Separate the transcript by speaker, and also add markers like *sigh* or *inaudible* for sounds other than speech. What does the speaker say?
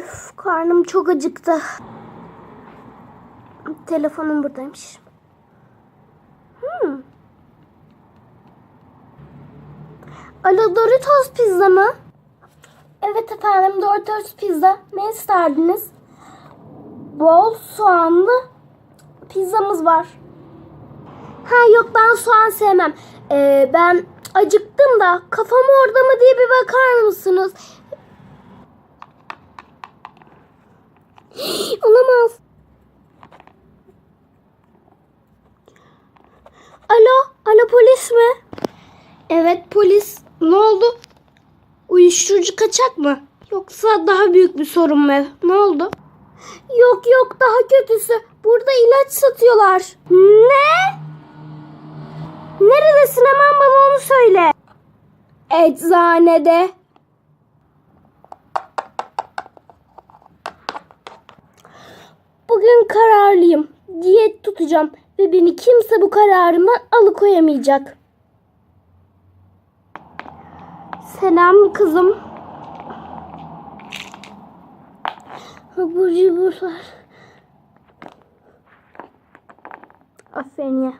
Speaker 1: Üf, karnım çok acıktı. Telefonum buradaymış. Hmm. Alo Doritos pizza mı? Evet efendim Doritos pizza. Ne isterdiniz? Bol soğanlı pizzamız var. Ha yok ben soğan sevmem. Ee, ben acıktım da kafam orada mı diye bir bakar mısınız? *gasps* Olamaz. Alo, alo polis mi? Evet polis. Ne oldu? Uyuşturucu kaçak mı? Yoksa daha büyük bir sorun mu? Ne oldu? Yok yok daha kötüsü. Burada ilaç satıyorlar. Ne? Neredesin hemen bana onu söyle. Eczanede. Bugün kararlıyım. Diyet tutacağım ve beni kimse bu kararımdan alıkoyamayacak. Selam kızım. Abur cuburlar. Aferin ya.